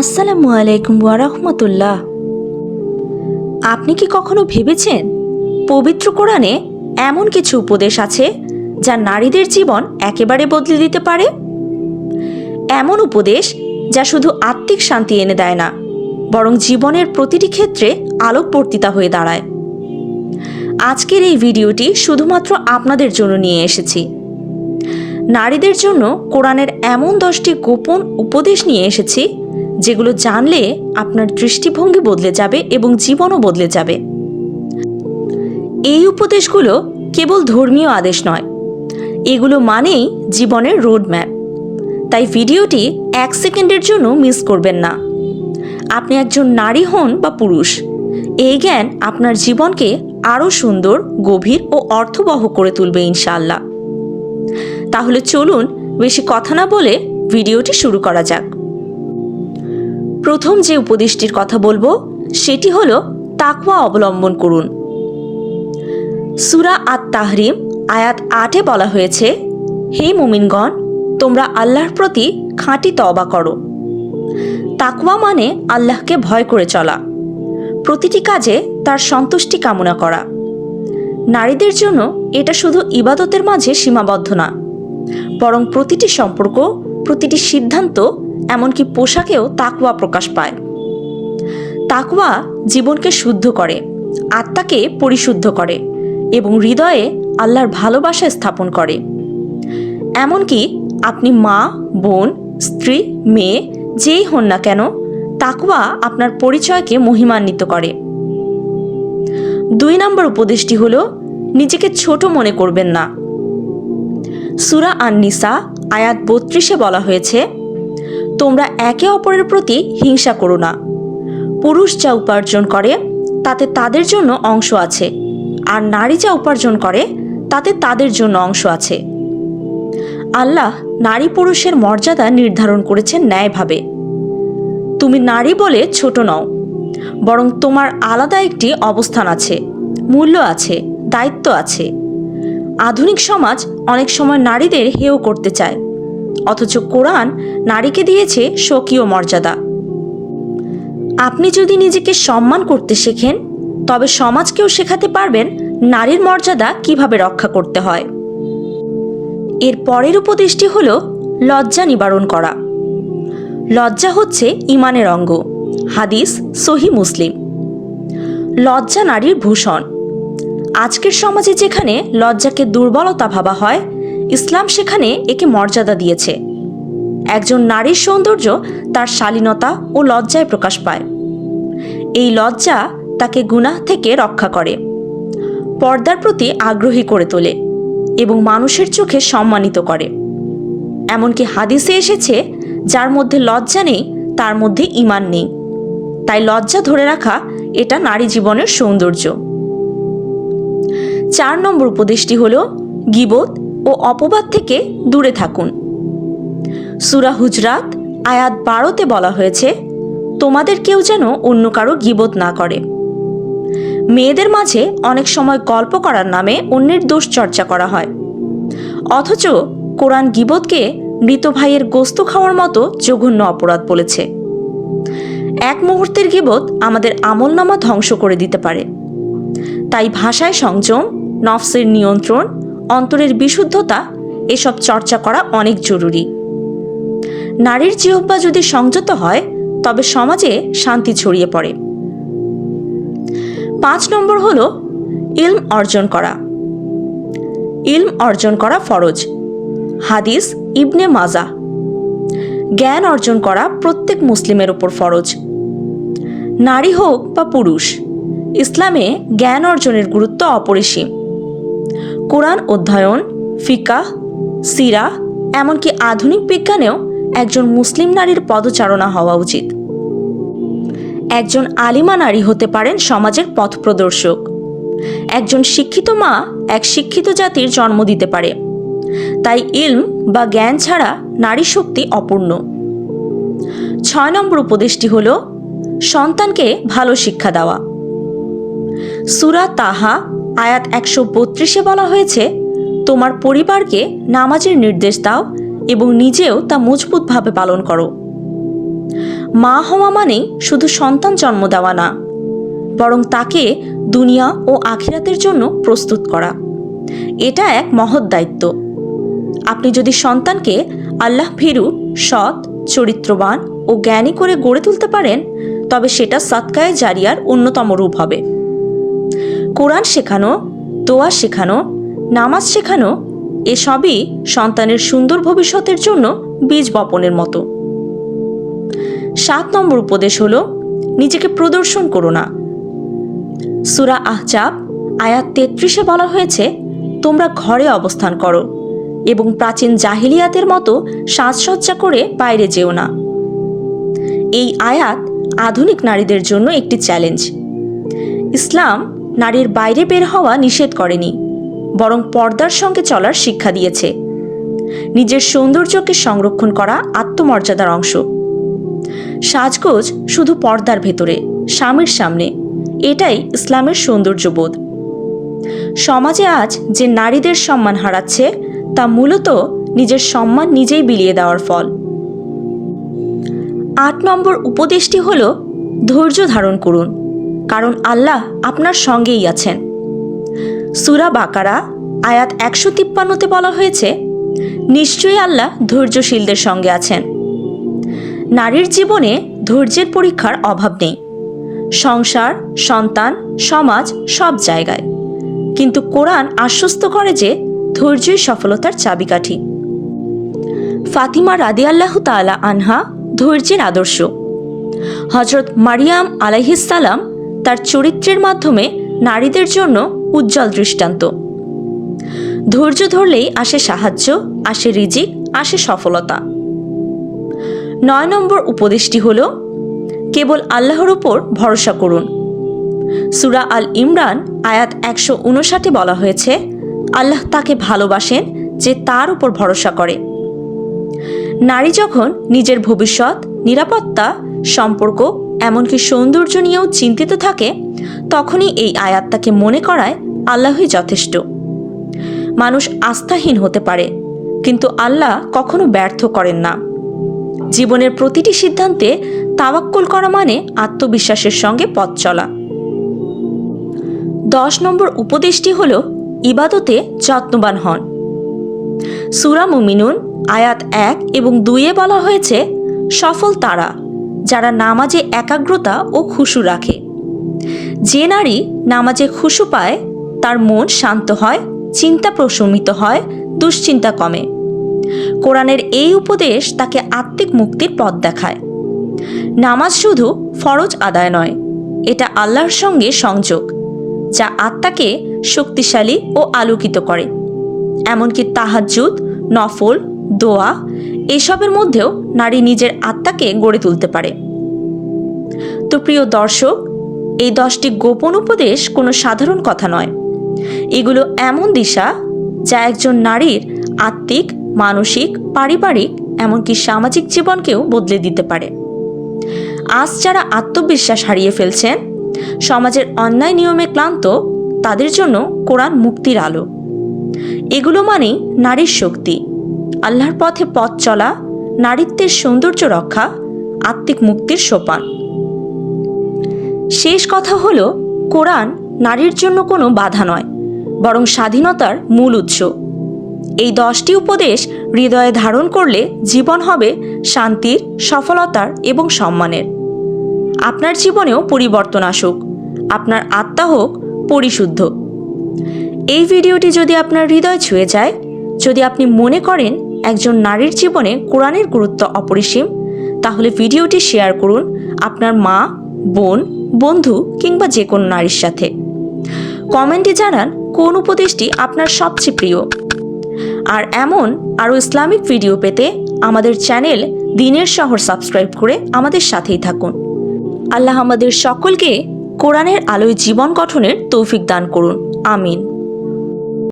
আসসালামু আলাইকুম ওয়ারহমতুল্লাহ আপনি কি কখনো ভেবেছেন পবিত্র কোরআনে এমন কিছু উপদেশ আছে যা নারীদের জীবন একেবারে বদলে দিতে পারে? এমন উপদেশ যা শুধু আত্মিক শান্তি এনে দেয় না, বরং জীবনের প্রতিটি ক্ষেত্রে আলোকবর্তিতা হয়ে দাঁড়ায়। আজকের এই ভিডিওটি শুধুমাত্র আপনাদের জন্য নিয়ে এসেছি। নারীদের জন্য কোরআনের এমন দশটি গোপন উপদেশ নিয়ে এসেছি যেগুলো জানলে আপনার দৃষ্টিভঙ্গি বদলে যাবে এবং জীবনও বদলে যাবে। এই উপদেশগুলো কেবল ধর্মীয় আদেশ নয়। এগুলো মানেই জীবনের রোড ম্যাপ তাই ভিডিওটি এক সেকেন্ডের জন্য মিস করবেন না। আপনি একজন নারী হন বা পুরুষ, এই জ্ঞান আপনার জীবনকে আরও সুন্দর, গভীর ও অর্থবহ করে তুলবে ইনশাআল্লাহ। তাহলে চলুন বেশি কথা না বলে ভিডিওটি শুরু করা যাক। প্রথম যে উপদেশটির কথা বলব, সেটি হল তাকওয়া অবলম্বন করুন। সুরা আত তাহরিম আয়াত আটে বলা হয়েছে, হে মুমিনগণ, তোমরা আল্লাহর প্রতি খাঁটি তওবা করো। তাকওয়া মানে আল্লাহকে ভয় করে চলা। প্রতিটি কাজে তার সন্তুষ্টি কামনা করা। নারীদের জন্য এটা শুধু ইবাদতের মাঝে সীমাবদ্ধ না, বরং প্রতিটি সম্পর্ক, প্রতিটি সিদ্ধান্ত এমনকি পোশাকেও তাকুয়া প্রকাশ পায়। তাকুয়া জীবনকে শুদ্ধ করে, আত্মাকে পরিশুদ্ধ করে এবং হৃদয়ে আল্লাহর ভালোবাসা স্থাপন করে। এমনকি আপনি মা, বোন, স্ত্রী, মেয়ে, যেই হন না কেন, তাকওয়া আপনার পরিচয়কে মহিমান্বিত করে। দুই নম্বর উপদেশটি হল, নিজেকে ছোট মনে করবেন না। সুরা আননিসা আয়াত বত্রিশে বলা হয়েছে তোমরা একে অপরের প্রতি হিংসা করো না। পুরুষ যা উপার্জন করে, তাতে তাদের জন্য অংশ আছে, আর নারী যা উপার্জন করে, তাতে তাদের জন্য অংশ আছে। আল্লাহ নারী পুরুষের মর্যাদা নির্ধারণ করেছেন ন্যায়ভাবে। তুমি নারী বলে ছোট নও, বরং তোমার আলাদা একটি অবস্থান আছে, মূল্য আছে, দায়িত্ব আছে। আধুনিক সমাজ অনেক সময় নারীদের হেয় করতে চায় অথচ কোরআন নারীকে দিয়েছে স্বকীয় মর্যাদা। আপনি যদি নিজেকে সম্মান করতে শেখেন, তবে সমাজকেও শেখাতে পারবেন নারীর মর্যাদা কীভাবে রক্ষা করতে হয়। এর পরের উপদেশটি হল লজ্জা নিবারণ করা। লজ্জা হচ্ছে ইমানের অঙ্গ। হাদিস সহি মুসলিম। লজ্জা নারীর ভূষণ। আজকের সমাজে যেখানে লজ্জাকে দুর্বলতা ভাবা হয় ইসলাম সেখানে একে মর্যাদা দিয়েছে। একজন নারীর সৌন্দর্য তার শালীনতা ও লজ্জায় প্রকাশ পায়। এই লজ্জা তাকে গুনাহ থেকে রক্ষা করে। পর্দার প্রতি আগ্রহী করে তোলে এবং মানুষের চোখে সম্মানিত করে। এমনকি হাদিসে এসেছে, যার মধ্যে লজ্জা নেই, তার মধ্যে ইমান নেই। তাই লজ্জা ধরে রাখা এটা নারী জীবনের সৌন্দর্য। চার নম্বর উপদেশটি হল গিবত ও অপবাদ থেকে দূরে থাকুন। সুরা হুজরাত, আয়াত বারোতে বলা হয়েছে, তোমাদের কেউ যেন অন্য কারও গিবত না করে। মেয়েদের মাঝে অনেক সময় গল্প করার নামে অন্যের দোষ চর্চা করা হয়। অথচ কোরআন গিবতকে মৃত ভাইয়ের গোস্ত খাওয়ার মতো জঘন্য অপরাধ বলেছে। এক মুহূর্তের গিবত আমাদের আমলনামা ধ্বংস করে দিতে পারে। তাই ভাষায় সংযম, নফসের নিয়ন্ত্রণ অন্তরের বিশুদ্ধতা, এসব চর্চা করা অনেক জরুরি। নারীর জিহ্বা যদি সংযত হয়, তবে সমাজে শান্তি ছড়িয়ে পড়ে। পাঁচ নম্বর হল, ইলম অর্জন করা। ইলম অর্জন করা ফরজ। হাদিস ইবনে মাজা। জ্ঞান অর্জন করা প্রত্যেক মুসলিমের ওপর ফরজ। নারী হোক বা পুরুষ, ইসলামে জ্ঞান অর্জনের গুরুত্ব অপরিসীম। কোরআন অধ্যয়ন, ফিকা, সিরা, এমনকি আধুনিক বিজ্ঞানেও একজন মুসলিম নারীর পদচারণা হওয়া উচিত। একজন আলিমা নারী হতে পারেন সমাজের পথপ্রদর্শক একজন শিক্ষিত মা এক শিক্ষিত জাতির জন্ম দিতে পারে। তাই ইলম বা জ্ঞান ছাড়া নারী শক্তি অপূর্ণ। ছয় নম্বর উপদেশটি হল, সন্তানকে ভালো শিক্ষা দেওয়া। সুরা তাহা আয়াত একশো বত্রিশে বলা হয়েছে, তোমার পরিবারকে নামাজের নির্দেশ দাও এবং নিজেও তা মজবুতভাবে পালন করো। মা হওয়া মানে শুধু সন্তান জন্ম দেওয়া না, বরং তাকে দুনিয়া ও আখিরাতের জন্য প্রস্তুত করা। এটা এক মহৎ দায়িত্ব। আপনি যদি সন্তানকে আল্লাহ ভীরু, সৎ, চরিত্রবান ও জ্ঞানী করে গড়ে তুলতে পারেন, তবে সেটা সৎকায় জারিয়ার অন্যতম রূপ হবে। কোরআন শেখানো, দোয়া শেখানো, নামাজ শেখানো, এসবই সন্তানের সুন্দর ভবিষ্যতের জন্য বীজ বপনের মতো। সাত নম্বর উপদেশ হল, নিজেকে প্রদর্শন করো না। সুরা আহজাব, আয়াত তেত্রিশে বলা হয়েছে, তোমরা ঘরে অবস্থান করো এবং প্রাচীন জাহিলিয়াতের মতো সাজসজ্জা করে বাইরে যেও না। এই আয়াত আধুনিক নারীদের জন্য একটি চ্যালেঞ্জ। ইসলাম নারীর বাইরে বের হওয়া নিষেধ করেনি, বরং পর্দার সঙ্গে চলার শিক্ষা দিয়েছে। নিজের সৌন্দর্যকে সংরক্ষণ করা আত্মমর্যাদার অংশ। সাজগোজ শুধু পর্দার ভেতরে, স্বামীর সামনে, এটাই ইসলামের সৌন্দর্যবোধ। সমাজে আজ যে নারীদের সম্মান হারাচ্ছে, তা মূলত নিজের সম্মান নিজেই বিলিয়ে দেওয়ার ফল। আট নম্বর উপদেশটি হল, ধৈর্য ধারণ করুন। কারণ আল্লাহ আপনার সঙ্গেই আছেন। সুরা বাকারা, আয়াত একশো তিপ্পান্নতে বলা হয়েছে, নিশ্চয়ই আল্লাহ ধৈর্যশীলদের সঙ্গে আছেন। নারীর জীবনে ধৈর্যের পরীক্ষার অভাব নেই। সংসার, সন্তান, সমাজ, সব জায়গায়। কিন্তু কোরআন আশ্বস্ত করে যে ধৈর্যই সফলতার চাবিকাঠি। ফাতিমা রাদি আল্লাহ তালা আনহা ধৈর্যের আদর্শ। হজরত মারিয়াম আলাইহিসাল্লাম তার চরিত্রের মাধ্যমে নারীদের জন্য উজ্জ্বল দৃষ্টান্ত। ধৈর্য ধরলেই আসে সাহায্য, আসে রিজিক, আসে সফলতা। নয় নম্বর উপদেশটি হল, কেবল আল্লাহর উপর ভরসা করুন। সুরা আল ইমরান আয়াত একশো উনষাটে বলা হয়েছে, আল্লাহ তাকে ভালোবাসেন যে তার উপর ভরসা করে। নারী যখন নিজের ভবিষ্যৎ, নিরাপত্তা, সম্পর্ক এমনকি সৌন্দর্য নিয়েও চিন্তিত থাকে, তখনই এই আয়াত তাকে মনে করায় আল্লাহই যথেষ্ট। মানুষ আস্থাহীন হতে পারে, কিন্তু আল্লাহ কখনো ব্যর্থ করেন না। জীবনের প্রতিটি সিদ্ধান্তে তাওয়াক্কুল করা মানে আত্মবিশ্বাসের সঙ্গে পথ চলা। দশ নম্বর উপদেশটি হল, ইবাদতে যত্নবান হন। সুরা মুমিনুন, আয়াত এক এবং দুইয়ে বলা হয়েছে, সফল তারা যারা নামাজে একাগ্রতা ও খুশু রাখে। যে নারী নামাজে খুশু পায়, তার মন শান্ত হয়, চিন্তা প্রশমিত হয়, দুশ্চিন্তা কমে। কোরআনের এই উপদেশ তাকে আত্মিক মুক্তির পথ দেখায়। নামাজ শুধু ফরজ আদায় নয়, এটা আল্লাহর সঙ্গে সংযোগ, যা আত্মাকে শক্তিশালী ও আলোকিত করে। এমনকি তাহাজ্জুদ, নফল দোয়া, এসবের মধ্যেও নারী নিজের আত্মাকে গড়ে তুলতে পারে। তো প্রিয় দর্শক, এই দশটি গোপন উপদেশ কোনো সাধারণ কথা নয়। এগুলো এমন দিশা যা একজন নারীর আত্মিক, মানসিক, পারিবারিক, এমনকি সামাজিক জীবনকেও বদলে দিতে পারে। আজ যারা আত্মবিশ্বাস হারিয়ে ফেলছেন, সমাজের অন্যায় নিয়মে ক্লান্ত, তাদের জন্য কোরআন মুক্তির আলো। এগুলো মানেই নারীর শক্তি। আল্লাহর পথে পথ চলা, নারীত্বের সৌন্দর্য রক্ষা, আত্মিক মুক্তির সোপান। শেষ কথা হল, কোরআন নারীর জন্য কোনো বাধা নয়, বরং স্বাধীনতার মূল উৎস। এই দশটি উপদেশ হৃদয়ে ধারণ করলে জীবন হবে শান্তির, সফলতার এবং সম্মানের। আপনার জীবনেও পরিবর্তন আসুক, আপনার আত্মা হোক পরিশুদ্ধ। এই ভিডিওটি যদি আপনার হৃদয় ছুঁয়ে যায় যদি আপনি মনে করেন একজন নারীর জীবনে কোরআনের গুরুত্ব অপরিসীম, তাহলে ভিডিওটি শেয়ার করুন আপনার মা, বোন, বন্ধু কিংবা যে কোনো নারীর সাথে। কমেন্টে জানান কোন উপদেশটি আপনার সবচেয়ে প্রিয়। আর এমন আরও ইসলামিক ভিডিও পেতে আমাদের চ্যানেল দিনের শহর সাবস্ক্রাইব করে আমাদের সাথেই থাকুন। আল্লাহ আমাদের সকলকে কোরআনের আলোয় জীবন গঠনের তৌফিক দান করুন। আমিন।